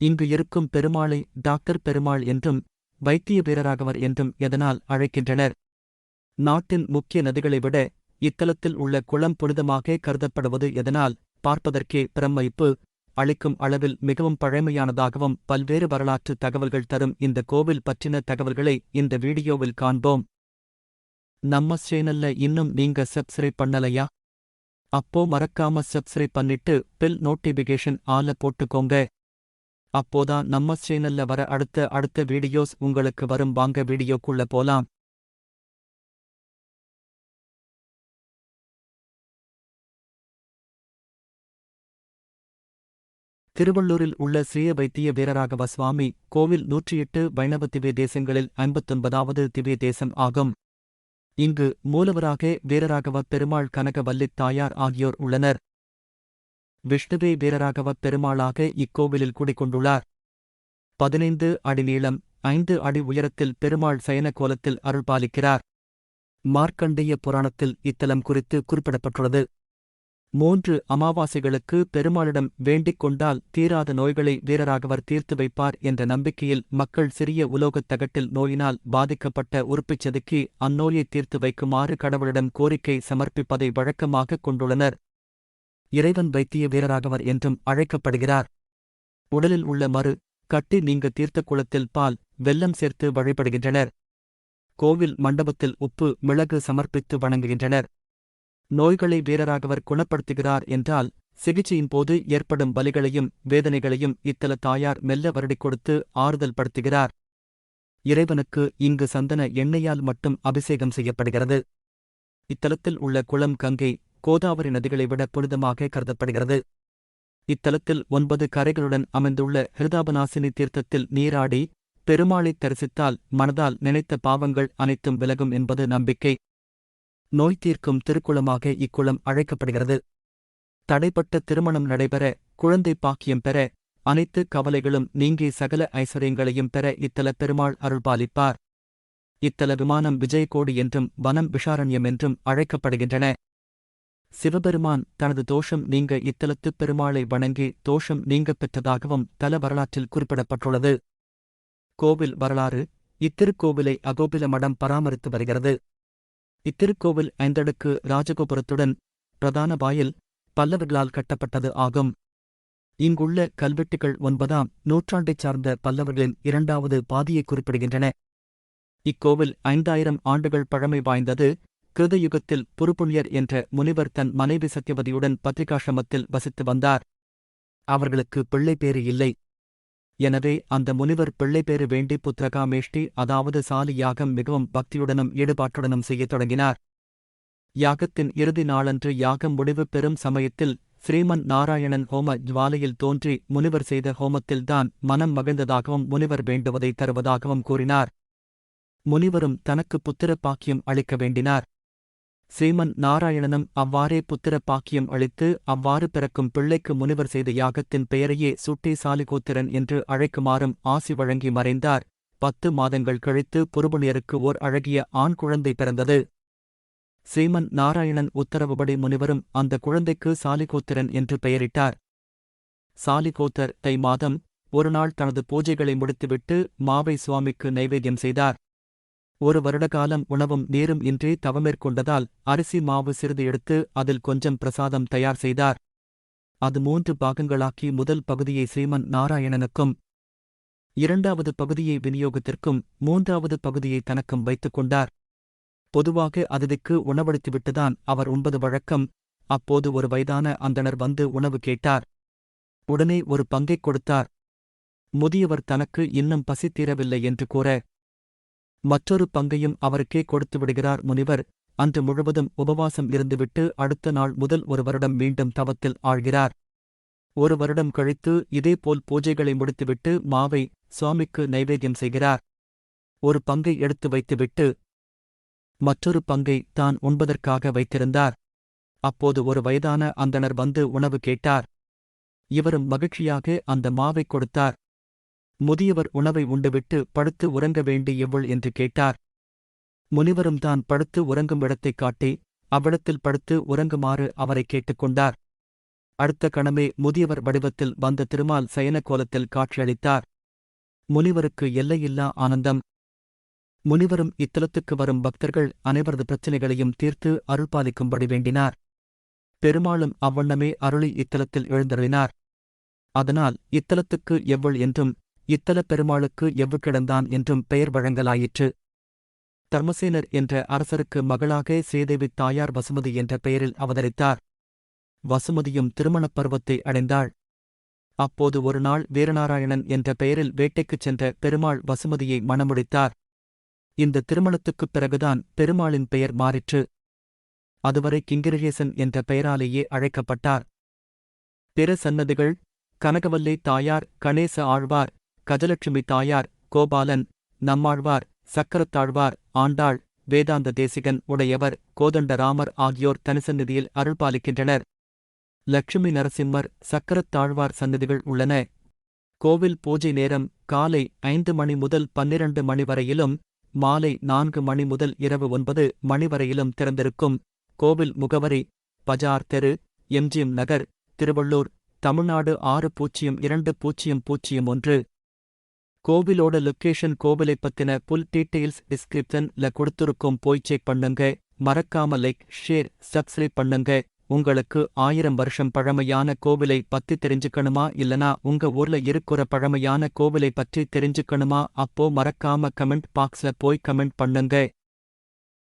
இங்கு இருக்கும் பெருமாளை டாக்டர் பெருமாள் என்றும் வைத்திய வீரராகவர் என்றும் எதனால் அழைக்கின்றனர். நாட்டின் முக்கிய நதிகளை விட இத்தலத்தில் உள்ள குளம் புனிதமாக கருதப்படுவது எதனால் பார்ப்பதற்கே பிரம்மைப்பு அளிக்கும் அளவில் மிகவும் பழமையானதாகவும் பல்வேறு வரலாற்று தகவல்கள் தரும் இந்த கோவில் பற்றின தகவல்களை இந்த வீடியோவில் காண்போம். நம்ம சேனல்ல இன்னும் நீங்க சப்ஸ்கிரைப் பண்ணலையா? அப்போ மறக்காம சப்ஸ்கிரைப் பண்ணிட்டு பில் நோட்டிபிகேஷன் ஆல போட்டுக்கோங்க. அப்போதான் நம்ம சேனல்ல வர அடுத்த அடுத்த வீடியோஸ் உங்களுக்கு வரும். வாங்க வீடியோக்குள்ள போலாம். திருவள்ளூரில் உள்ள ஸ்ரீய வைத்திய வீரராகவ சுவாமி கோவில் நூற்றி எட்டு வைணவ திவ்ய தேசங்களில் ஐம்பத்தொன்பதாவது திவ்ய தேசம் ஆகும். இங்கு மூலவராக வீரராகவ பெருமாள் கனகவல்லித் தாயார் ஆகியோர் உள்ளனர். விஷ்ணுவே வீரராகவப் பெருமாளாக இக்கோவிலில் குடிகொண்டுள்ளார். பதினைந்து அடி நீளம் ஐந்து அடி உயரத்தில் பெருமாள் சயன கோலத்தில் அருள்பாலிக்கிறார் மார்க்கண்டேய புராணத்தில் இத்தலம் குறித்து குறிப்பிடப்பட்டுள்ளது. மூன்று அமாவாசைகளுக்கு பெருமாளிடம் வேண்டிக் கொண்டால் தீராத நோய்களை வீரராகவர் தீர்த்து வைப்பார் என்ற நம்பிக்கையில் மக்கள் சிறிய உலோகத் தகட்டில் நோயினால் பாதிக்கப்பட்ட உறுப்பிச் செதுக்கி அந்நோயை தீர்த்து வைக்குமாறு கடவுளிடம் கோரிக்கை சமர்ப்பிப்பதை வழக்கமாகக் கொண்டுள்ளனர். இறைவன் வைத்திய வீரராகவர் என்றும் அழைக்கப்படுகிறார். உடலில் உள்ள மறு கட்டி நீங்க தீர்த்த குளத்தில் பால் வெல்லம் சேர்த்து வழிபடுகின்றனர். கோவில் மண்டபத்தில் உப்பு மிளகு சமர்ப்பித்து வணங்குகின்றனர். நோய்களை வீரராகவர் குணப்படுத்துகிறார் என்றால் சிகிச்சையின் போது ஏற்படும் வலிகளையும் வேதனைகளையும் இத்தல தாயார் மெல்ல வருடிக் கொடுத்து ஆறுதல் படுத்துகிறார். இறைவனுக்கு இங்கு சந்தன எண்ணெயால் மட்டும் அபிஷேகம் செய்யப்படுகிறது. இத்தலத்தில் உள்ள குளம் கங்கை கோதாவரி நதிகளை விட புனிதமாக கருதப்படுகிறது. இத்தலத்தில் ஒன்பது கரைகளுடன் அமைந்துள்ள ஹிருதாபநாசினி தீர்த்தத்தில் நீராடி பெருமாளை தரிசித்தால் மனதால் நினைத்த பாவங்கள் அனைத்தும் விலகும் என்பது நம்பிக்கை. நோய் தீர்க்கும் திருக்குளமாக இக்குளம் அழைக்கப்படுகிறது. தடைப்பட்ட திருமணம் நடைபெற குழந்தை பாக்கியம் பெற அனைத்து கவலைகளும் நீங்கி சகல ஐஸ்வர்யங்களையும் பெற இத்தல பெருமாள் அருள்பாலிப்பார். இத்தல விமானம் விஜயகோடி என்றும் வனம் விஷாரண்யம் என்றும் அழைக்கப்படுகின்றன. சிவபெருமான் தனது தோஷம் நீங்க இத்தலத்துப் பெருமாளை வணங்கி தோஷம் நீங்கப் பெற்றதாகவும் தல வரலாற்றில் குறிப்பிடப்பட்டுள்ளது. கோவில் வரலாறு இத்திருக்கோவிலை அகோபில மடம் பராமரித்து வருகிறது. இத்திருக்கோவில் ஐந்தடுக்கு ராஜகோபுரத்துடன் பிரதான வாயில் பல்லவர்களால் கட்டப்பட்டது ஆகும். இங்குள்ள கல்வெட்டுகள் ஒன்பதாம் நூற்றாண்டைச் சார்ந்த பல்லவர்களின் இரண்டாவது பாதியை குறிப்பிடுகின்றன. இக்கோவில் ஐந்தாயிரம் ஆண்டுகள் பழமை வாய்ந்தது. கிருதயுகத்தில் புருபுண்யர் என்ற முனிவர் தன் மனைவி சத்யவதியுடன் பத்திரிகாசிரமத்தில் வசித்து வந்தார். அவர்களுக்கு பிள்ளைப்பேறு இல்லை. எனவே அந்த முனிவர் பிள்ளைப்பேறு வேண்டி புத்திரகாமேஷ்டி அதாவது சாலி யாகம் மிகவும் பக்தியுடனும் ஈடுபாட்டுடனும் செய்யத் தொடங்கினார். யாகத்தின் இறுதி நாளன்று யாகம் முடிவு பெறும் சமயத்தில் ஸ்ரீமன் நாராயணன் ஹோம ஜுவாலையில் தோன்றி முனிவர் செய்த ஹோமத்தில்தான் மனம் மகிழ்ந்ததாகவும் முனிவர் வேண்டுவதை தருவதாகவும் கூறினார். முனிவரும் தனக்கு புத்திர பாக்கியம் அளிக்க வேண்டினார். சீமன் நாராயணனும் அவ்வாறே புத்திர பாக்கியம் அளித்து அவ்வாறு பிறக்கும் பிள்ளைக்கு முனிவர் செய்த யாகத்தின் பெயரையே சுட்டி சாலிகோத்திரன் என்று அழைக்குமாறும் ஆசி வழங்கி மறைந்தார். பத்து மாதங்கள் கழித்து புருபுணியருக்கு ஓர் அழகிய ஆண் குழந்தை பிறந்தது. சீமன் நாராயணன் உத்தரவுபடி முனிவரும் அந்த குழந்தைக்கு சாலிகோத்திரன் என்று பெயரிட்டார். சாலிகோத்தர் தை மாதம் ஒருநாள் தனது பூஜைகளை முடித்துவிட்டு மாவை சுவாமிக்கு நைவேத்தியம் செய்தார். ஒரு வருடகாலம் உணவும் நீரும் இன்றி தவமேற்கொண்டதால் அரிசி மாவு சிறிது எடுத்து அதில் கொஞ்சம் பிரசாதம் தயார் செய்தார். அது மூன்று பாகங்களாக்கி முதல் பகுதியை ஸ்ரீமன் நாராயணனுக்கும் இரண்டாவது பகுதியை விநியோகத்திற்கும் மூன்றாவது பகுதியை தனக்கும் வைத்துக் கொண்டார். பொதுவாக அதிதிக்கு உணவளித்துவிட்டுதான் அவர் உண்பது வழக்கம். அப்போது ஒரு வயதான அந்தணர் வந்து உணவு கேட்டார். உடனே ஒரு பங்கைக் கொடுத்தார். முதியவர் தனக்கு இன்னும் பசி தீரவில்லை என்று கூற மற்றொரு பங்கையும் அவருக்கே கொடுத்து விடுகிறார் முனிவர். அன்று முழுவதும் உபவாசம் இருந்துவிட்டு அடுத்த நாள் முதல் ஒரு வருடம் மீண்டும் தவத்தில் ஆழ்கிறார். ஒரு வருடம் கழித்து இதேபோல் பூஜைகளை முடித்துவிட்டு மாவை சுவாமிக்கு நைவேத்தியம் செய்கிறார். ஒரு பங்கை எடுத்து வைத்துவிட்டு மற்றொரு பங்கை தான் உண்பதற்காக வைத்திருந்தார். அப்போது ஒரு வயதான அந்தணர் வந்து உணவு கேட்டார். இவரும் மகிழ்ச்சியாக அந்த மாவைக் கொடுத்தார். முதியவர் உணவை உண்டுவிட்டு படுத்து உறங்க வேண்டி எவ்வள் என்று கேட்டார். முனிவரும் தான் படுத்து உறங்கும் இடத்தைக் காட்டி அவ்விடத்தில் படுத்து உறங்குமாறு அவரை கேட்டுக்கொண்டார் அடுத்த கணமே முதியவர் வடிவத்தில் வந்த திருமால் சயன கோலத்தில் காட்சியளித்தார். முனிவருக்கு எல்லையில்லா ஆனந்தம். முனிவரும் இத்தலத்துக்கு வரும் பக்தர்கள் அனைவரது பிரச்சினைகளையும் தீர்த்து அருள்பாலிக்கும்படி வேண்டினார். பெருமாளும் அவ்வண்ணமே அருளி இத்தலத்தில் எழுந்தருளினார். அதனால் இத்தலத்துக்கு எவ்வள் என்றும் இத்தலப் பெருமாளுக்கு எவ்வுக்கிடந்தான் என்றும் பெயர் வழங்கலாயிற்று. தர்மசேனர் என்ற அரசருக்கு மகளாக சீதேவி தாயார் வசுமதி என்ற பெயரில் அவதரித்தார். வசுமதியும் திருமணப் பருவத்தை அடைந்தாள். அப்போது ஒருநாள் வீரநாராயணன் என்ற பெயரில் வேட்டைக்குச் சென்ற பெருமாள் வசுமதியை மணமுடித்தார். இந்த திருமணத்துக்குப் பிறகுதான் பெருமாளின் பெயர் மாறிற்று. அதுவரை கிங்கிரேசன் என்ற பெயராலேயே அழைக்கப்பட்டார். பிற சன்னதிகள் கனகவல்லை தாயார் கணேச ஆழ்வார் கஜலட்சுமி தாயார் கோபாலன் நம்மாழ்வார் சக்கரத்தாழ்வார் ஆண்டாள் வேதாந்த தேசிகன் உடையவர் கோதண்டராமர் ஆகியோர் தனிசந்நிதியில் அருள்பாலிக்கின்றனர். லட்சுமி நரசிம்மர் சக்கரத்தாழ்வார் சன்னதிகள் உள்ளன. கோவில் பூஜை நேரம் காலை ஐந்து மணி முதல் பன்னிரண்டு மணி வரையிலும் மாலை நான்கு மணி முதல் இரவு ஒன்பது மணி வரையிலும் திறந்திருக்கும். கோவில் முகவரி பஜார் தெரு எம்ஜிஎம் நகர் திருவள்ளூர் தமிழ்நாடு ஆறு பூஜ்ஜியம் இரண்டு பூஜ்ஜியம் பூஜ்ஜியம் ஒன்று. கோவிலோட லொக்கேஷன் கோவிலை பத்தின புல் டீட்டெயில்ஸ் டிஸ்கிரிப்ஷன்ல கொடுத்துருக்கோம் போய் செக் பண்ணுங்க. மறக்காம லைக் ஷேர் சப்ஸ்கிரைப் பண்ணுங்க. உங்களுக்கு ஆயிரம் வருஷம் பழமையான கோவிலை பத்தி தெரிஞ்சுக்கணுமா? இல்லனா உங்க ஊர்ல இருக்கிற பழமையான கோவிலை பற்றி தெரிஞ்சுக்கணுமா? அப்போ மறக்காம கமெண்ட் பாக்ஸ்ல போய் கமெண்ட் பண்ணுங்க.